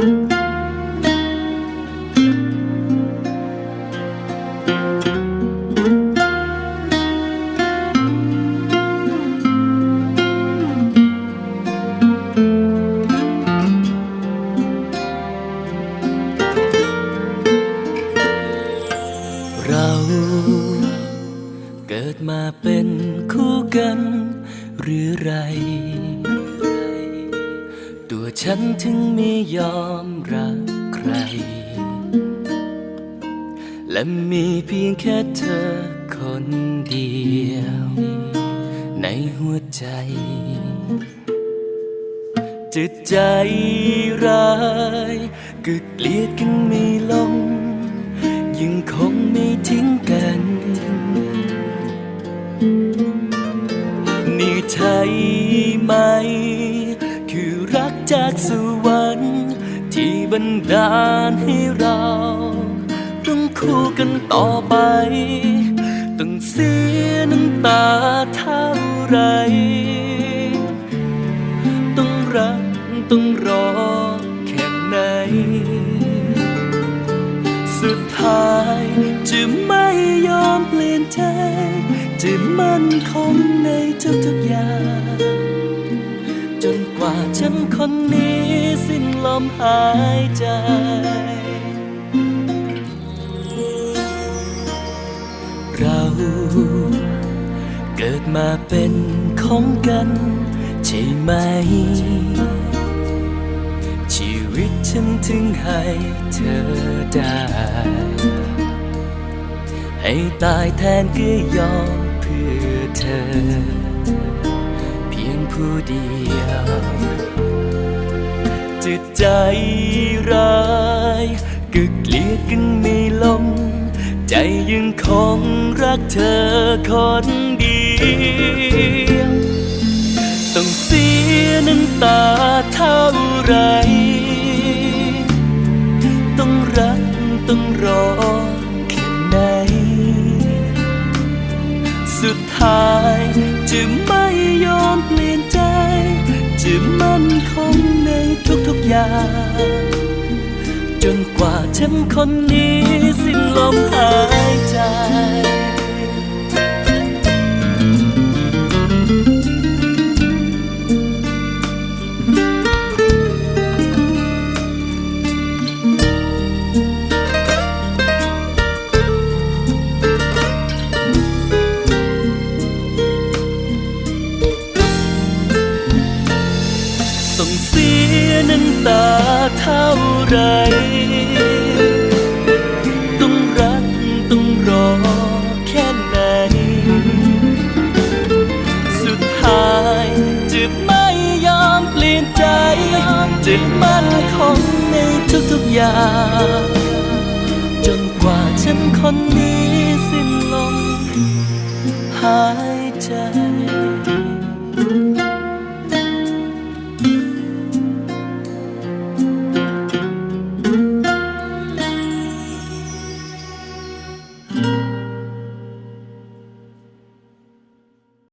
เราเกิดมาเป็นคู่กันหรือไร ตัวฉันถึงไม่ยอมรักใคร และมีเพียงแค่เธอคนเดียว ในหัวใจจิตใจร้ายก็เกลียดกันไม่ลง ยังคงไม่ทิ้งกัน นี่ใช่ไหม จากสวรรค์ที่บันดาลให้เราต้องคู่กันต่อไปต้องเสียน้ำตาเท่าไร ต้องรักต้องรอแค่ไหน สุดท้ายจะไม่ยอมเปลี่ยนใจจะมั่นคงในทุกๆอย่าง ฉันคนนี้สิ้นลมหายใจ เราเกิดมาเป็นของกัน ใช่ไหม ชีวิตฉันถึงให้เธอได้ ให้ตายแทนก็ยอมเพื่อเธอ ผู้เดียวจิตใจร้ายก็เกลียดกันไม่ลง ใจยังคงรักเธอคนเดียวต้องเสียน้ำตาเท่าไร ต้องรักต้องรอแค่ไหน สุดท้าย จะไม่ยอมเปลี่ยนใจ จะมั่นคงในทุกๆอย่าง จนกว่าฉันคนนี้สิ้นลมหายใจ ต้องเสียน้ำตาเท่าไร ต้องรักต้องรอแค่ไหน สุดท้ายจะไม่ยอมเปลี่ยนใจ จะมั่นคงในทุกๆอย่าง จนกว่าฉันคนนี้